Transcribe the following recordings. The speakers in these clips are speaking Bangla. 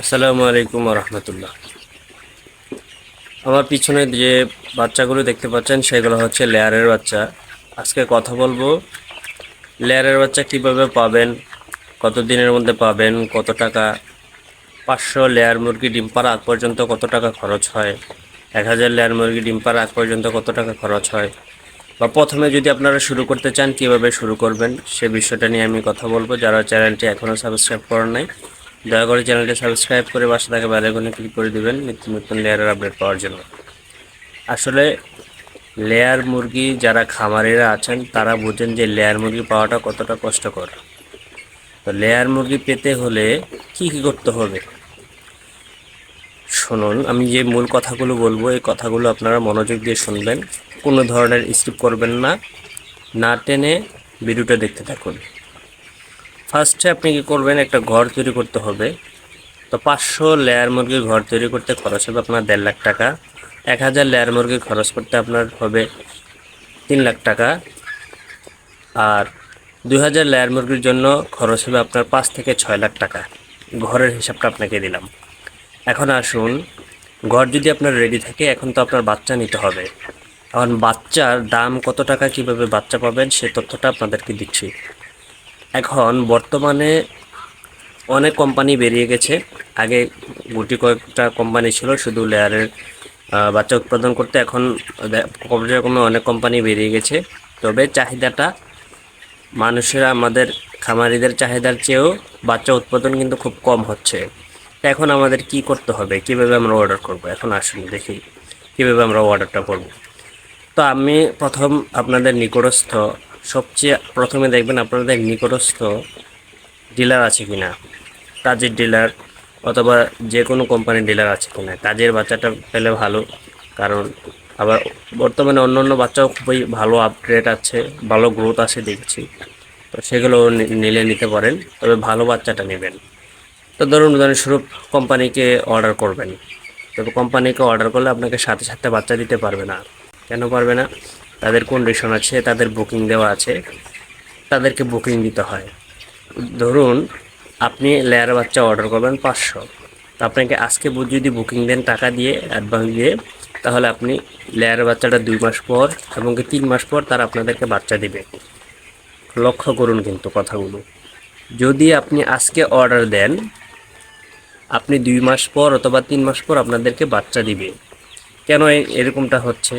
আসসালামু আলাইকুম রহমতুল্লাহ আমার পিছনে যে বাচ্চাগুলো দেখতে পাচ্ছেন, সেগুলো হচ্ছে লেয়ারের বাচ্চা। আজকে কথা বলব লেয়ারের বাচ্চা কীভাবে পাবেন কত দিনের মধ্যে পাবেন, কত টাকা, পাঁচশো লেয়ার মুরগি ডিম পাড়া আগ পর্যন্ত কত টাকা খরচ হয়, এক হাজার লেয়ার মুরগি ডিম পাড়া আগ পর্যন্ত কত টাকা খরচ হয়, বা প্রথমে যদি আপনারা শুরু করতে চান কীভাবে শুরু করবেন, সে বিষয়টা নিয়ে আমি কথা বলব। যারা চ্যানেলটি এখনও সাবস্ক্রাইব করেন নাই দয়া করে চ্যানেলটি সাবস্ক্রাইব করে পাশে থাকা বেল আইকনে ক্লিক করে দিবেন। নিত্য নতুন লেয়ারের আপডেট পাওয়ার জন্য। আসলে লেয়ার মুরগি যারা খামারিরা আছেন, তারা বোঝেন যে লেয়ার মুরগি পাওয়াটা কতটা কষ্টকর। তো লেয়ার মুরগি পেতে হলে কি কি করতে হবে? শুনুন, আমি যে মূল কথাগুলো বলব, এই কথাগুলো আপনারা মনোযোগ দিয়ে শুনবেন। কোনো ধরনের স্কিপ করবেন না। না টেনে ভিডিওটা দেখতে থাকুন। ফার্স্টে আপনি কি করবেন, একটা ঘর তৈরি করতে হবে। তো পাঁচশো লেয়ার মুরগির ঘর তৈরি করতে খরচ হবে আপনার দেড় লাখ টাকা। এক হাজার লেয়ার মুরগি খরচ করতে আপনার হবে তিন লাখ টাকা। আর দুই হাজার লেয়ার মুরগির জন্য খরচ হবে আপনার পাঁচ থেকে ছয় লাখ টাকা। ঘরের হিসাবটা আপনাকে দিলাম। এখন আসুন, ঘর যদি আপনার রেডি থাকে, এখন তো আপনার বাচ্চা নিতে হবে। এখন বাচ্চার দাম কত টাকা, কীভাবে বাচ্চা পাবেন, সে তথ্যটা আপনাদেরকে দিচ্ছি। এখন বর্তমানে অনেক কোম্পানি বেরিয়ে গেছে। আগে গুটি কয়েকটা কোম্পানি ছিল, শুধু লেয়ারের বাচ্চা উৎপাদন করতে। এখন পর্যায়ক্রমে অনেক কোম্পানি বেরিয়ে গেছে। তবে চাহিদাটা মানুষেরা আমাদের খামারিদের চাহিদার চেয়েও বাচ্চা উৎপাদন কিন্তু খুব কম হচ্ছে। এখন আমাদের কি করতে হবে? কীভাবে আমরা অর্ডার করব? এখন আসুন দেখি কীভাবে আমরা অর্ডারটা করব। তো আমি প্রথম আপনাদের নিকটস্থ সবচেয়ে প্রথমে দেখবেন আপনাদের নিকটস্থ ডিলার আছে কি না কাজের ডিলার অথবা যে কোনো কোম্পানির ডিলার আছে কি না কাজের বাচ্চাটা পেলে ভালো, কারণ আবার বর্তমানে অন্য অন্য বাচ্চাও খুবই ভালো আপগ্রেড আছে, ভালো গ্রোথ আছে দেখছি। তো সেগুলো নিলে নিতে পারেন, তবে ভালো বাচ্চাটা নেবেন। তো ধরুন, উদাহরণস্বরূপ কোম্পানিকে অর্ডার করবেন। তবে কোম্পানিকে অর্ডার করলে আপনাকে সাথে সাথে বাচ্চা দিতে পারবে না। কেন পারবে না? তাদের কন্ডিশন আছে, তাদের বুকিং দেওয়া আছে, তাদেরকে বুকিং দিতে হয়। ধরুন, আপনি লেয়ার বাচ্চা অর্ডার করবেন পাঁচশো। তো আপনাকে আজকে যদি বুকিং দেন টাকা দিয়ে অ্যাডভান্স দিয়ে, তাহলে আপনি লেয়ার বাচ্চাটা দুই মাস পর এবং কি তিন মাস পর তারা আপনাদেরকে বাচ্চা দেবে। লক্ষ্য করুন কিন্তু কথাগুলো। যদি আপনি আজকে অর্ডার দেন, আপনি দুই মাস পর অথবা তিন মাস পর আপনাদেরকে বাচ্চা দিবে। কেন এরকমটা হচ্ছে?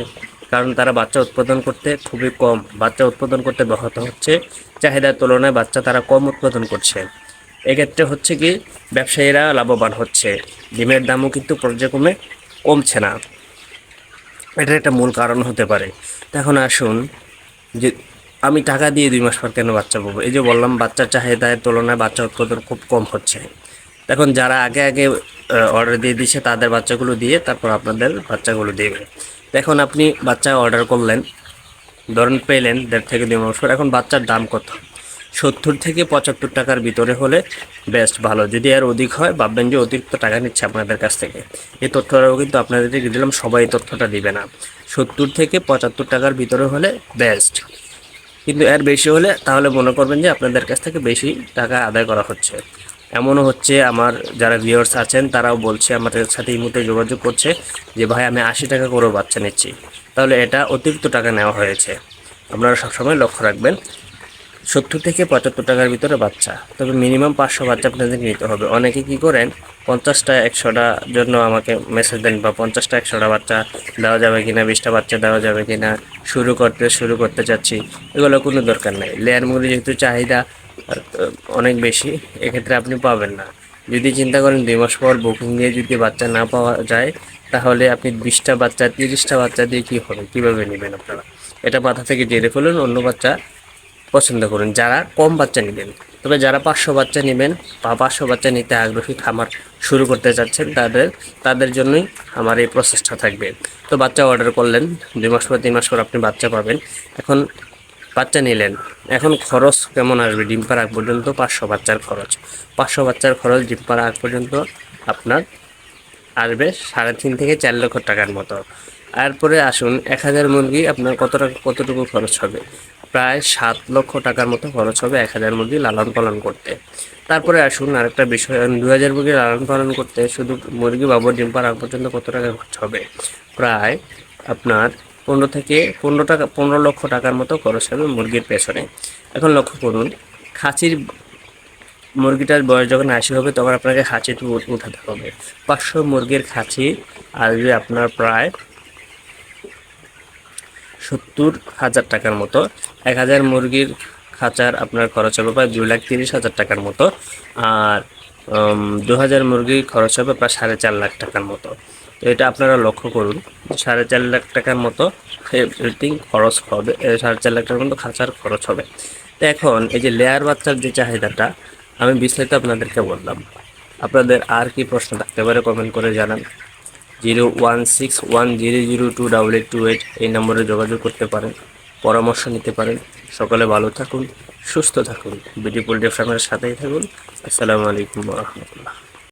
কারণ তারা বাচ্চা উৎপাদন করতে খুবই কম। বাচ্চা উৎপাদন করতে ব্যাহত হচ্ছে। চাহিদার তুলনায় বাচ্চা তারা কম উৎপাদন করছে। এক্ষেত্রে হচ্ছে কি, ব্যবসায়ীরা লাভবান হচ্ছে। ডিমের দামও কিন্তু পর্যায়ক্রমে কমছে না। এটার একটা মূল কারণ হতে পারে। এখন আসুন যে আমি টাকা দিয়ে দুই মাস পর কেন বাচ্চা পাবো? এই যে বললাম, বাচ্চার চাহিদার তুলনায় বাচ্চা উৎপাদন খুব কম হচ্ছে। এখন যারা আগে আগে অর্ডার দিয়ে দিচ্ছে তাদের বাচ্চাগুলো দিয়ে তারপর আপনাদের বাচ্চাগুলো দেবে। এখন আপনি বাচ্চা অর্ডার করলেন, ধরেন পেলেন দেড় থেকে দুই মাস এখন বাচ্চার দাম কত? সত্তর থেকে পঁচাত্তর টাকার ভিতরে হলে বেস্ট ভালো। যদি আর অধিক হয়, ভাববেন যে অতিরিক্ত টাকা নিচ্ছে আপনাদের কাছ থেকে। এই তথ্যটাও কিন্তু আপনাদেরকে দিলাম, সবাই এই তথ্যটা দিবে না। সত্তর থেকে পঁচাত্তর টাকার ভিতরে হলে বেস্ট কিন্তু এর বেশি হলে তাহলে মনে করবেন যে আপনাদের কাছ থেকে বেশি টাকা আদায় করা হচ্ছে। এমনও হচ্ছে আমার যারা ভিউয়ার্স আছেন, তারাও বলছে আমাদের সাথে এই মুহূর্তে যোগাযোগ করছে যে, ভাই, আমি আশি টাকা করেও বাচ্চা নিচ্ছি। তাহলে এটা অতিরিক্ত টাকা নেওয়া হয়েছে। আপনারা সবসময় লক্ষ্য রাখবেন, সত্তর থেকে পঁচাত্তর টাকার ভিতরে বাচ্চা। তবে মিনিমাম পাঁচশো বাচ্চা আপনাদেরকে নিতে হবে। অনেকে কি করেন, পঞ্চাশটা, একশোটা জন্য আমাকে মেসেজ দেন, বা পঞ্চাশটা, একশোটা বাচ্চা দেওয়া যাবে কি না বিশটা বাচ্চা দেওয়া যাবে কি না শুরু করতে শুরু করতে চাচ্ছি, এগুলো কোনো দরকার নেই। লেয়ার মুরগি যেহেতু চাহিদা অনেক বেশি, এক্ষেত্রে আপনি পাবেন না। যদি চিন্তা করেন দুই মাস পর বুকিং দিয়ে যদি বাচ্চা না পাওয়া যায়, তাহলে আপনি বিশটা বাচ্চা, তিরিশটা বাচ্চা দিয়ে কী হবে? কীভাবে নেবেন আপনারা? এটা মাথা থেকে জেরে ফেলুন, অন্য বাচ্চা পছন্দ করুন। যারা কম বাচ্চা নেবেন, তবে যারা পাঁচশো বাচ্চা নেবেন বা পাঁচশো বাচ্চা নিতে আগ্রহী খামার শুরু করতে চাচ্ছেন, তাদের তাদের জন্যই আমার এই প্রসেসটা থাকবে। তো বাচ্চা অর্ডার করলেন, দুই মাস পর তিন মাস পর আপনি বাচ্চা পাবেন। এখন বাচ্চা নিলেন। এখন খরচ কেমন আসবে? ডিম পাড়া আগ পর্যন্ত পাঁচশো বাচ্চার খরচ। পাঁচশো বাচ্চার খরচ ডিম পাড়া আগ পর্যন্ত আপনার আসবে সাড়ে তিন থেকে চার লক্ষ টাকার মতো। তারপরে আসুন, এক হাজার মুরগি আপনার কত টাকা, কতটুকু খরচ হবে? প্রায় সাত লক্ষ টাকার মতো খরচ হবে এক হাজার মুরগি লালন পালন করতে। তারপরে আসুন, আরেকটা বিষয় দু হাজার মুরগি লালন পালন করতে শুধু মুরগি বাবর ডিম পাড়ার পর্যন্ত কত টাকা খরচ হবে? প্রায় আপনার পনেরো থেকে পনেরো টাকা, পনেরো লক্ষ টাকার মতো খরচ হবে মুরগির পেছনে। এখন লক্ষ্য করুন খাঁচির মুরগিটার বয়স যখন আশি হবে, তখন আপনাকে উঠ- উঠাতে হবে পাঁচশো মুরগির খাঁচি আসবে আপনার প্রায় সত্তর হাজার টাকার মতো। এক হাজার মুরগির খাঁচার আপনার খরচ হবে প্রায় দুই লাখ তিরিশ হাজার টাকার মতো। আর দু হাজার মুরগির খরচ হবে প্রায় সাড়ে চার লাখ টাকার মতো। এটা আপনারা লক্ষ্য করুন, সাড়ে চার লাখ টাকার মতো এভরিথিং খরচ হবে সাড়ে চার লাখ টাকার মতো খাঁচার খরচ হবে। তো এখন এই যে লেয়ার বাচ্চার যে চাহিদাটা, আমি বিস্তারিত আপনাদেরকে বললাম। আপনাদের আর কি প্রশ্ন থাকতে পারে কমেন্ট করে জানান। Zero one six one zero zero two double eight two eight এই নম্বরে যোগাযোগ করতে পারেন, পরামর্শ নিতে পারেন। সকলে ভালো থাকুন, সুস্থ থাকুন। পোল্ট্রি ফার্মের সাথেই থাকুন। আসসালামু আলাইকুম রহমতুল্লাহ।